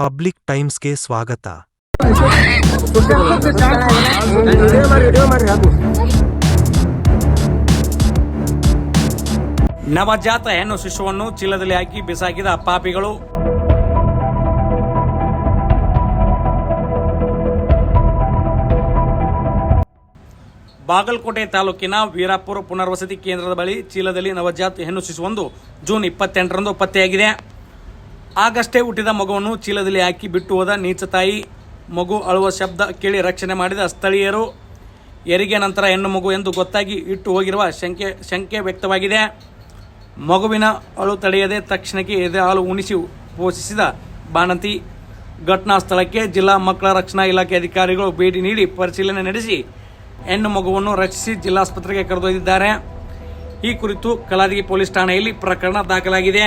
Public ಟೈಮ್ಸ್ಗೆ ಸ್ವಾಗತ. ನವಜಾತ ಹೆಣ್ಣು ಶಿಶುವನ್ನು ಚೀಲದಲ್ಲಿ ಹಾಕಿ ಬಿಸಾಕಿದ ಪಾಪಿಗಳು. ಬಾಗಲಕೋಟೆ ತಾಲೂಕಿನ ವೀರಾಪುರ ಪುನರ್ವಸತಿ ಕೇಂದ್ರದ ಬಳಿ ಚೀಲದಲ್ಲಿ ನವಜಾತ ಹೆಣ್ಣು ಶಿಶುವೊಂದು ಜೂನ್ ಇಪ್ಪತ್ತೆಂಟರಂದು ಪತ್ತೆಯಾಗಿದೆ. ಆಗಷ್ಟೇ ಹುಟ್ಟಿದ ಮಗುವನ್ನು ಚೀಲದಲ್ಲಿ ಹಾಕಿ ಬಿಟ್ಟು ಹೋದ ನೀಚ ತಾಯಿ ಮಗು ಅಳುವ ಶಬ್ದ ಕೇಳಿ ರಕ್ಷಣೆ ಮಾಡಿದ ಸ್ಥಳೀಯರು ಹೆರಿಗೆ ನಂತರ ಹೆಣ್ಣು ಮಗು ಎಂದು ಗೊತ್ತಾಗಿ ಇಟ್ಟು ಹೋಗಿರುವ ಶಂಕೆ ಶಂಕೆ ವ್ಯಕ್ತವಾಗಿದೆ. ಮಗುವಿನ ಅಳು ತಡೆಯದೆ ತಕ್ಷಣಕ್ಕೆ ಎದೆ ಹಾಲು ಉಣಿಸಿ ಪೋಷಿಸಿದ ಬಾಣಂತಿ ಘಟನಾ ಸ್ಥಳಕ್ಕೆ ಜಿಲ್ಲಾ ಮಕ್ಕಳ ರಕ್ಷಣಾ ಇಲಾಖೆ ಅಧಿಕಾರಿಗಳು ಭೇಟಿ ನೀಡಿ ಪರಿಶೀಲನೆ ನಡೆಸಿ ಹೆಣ್ಣು ಮಗುವನ್ನು ರಕ್ಷಿಸಿ ಜಿಲ್ಲಾಸ್ಪತ್ರೆಗೆ ಕರೆದೊಯ್ದಿದ್ದಾರೆ. ಈ ಕುರಿತು ಕಲಾದಗಿ ಪೊಲೀಸ್ ಠಾಣೆಯಲ್ಲಿ ಪ್ರಕರಣ ದಾಖಲಾಗಿದೆ.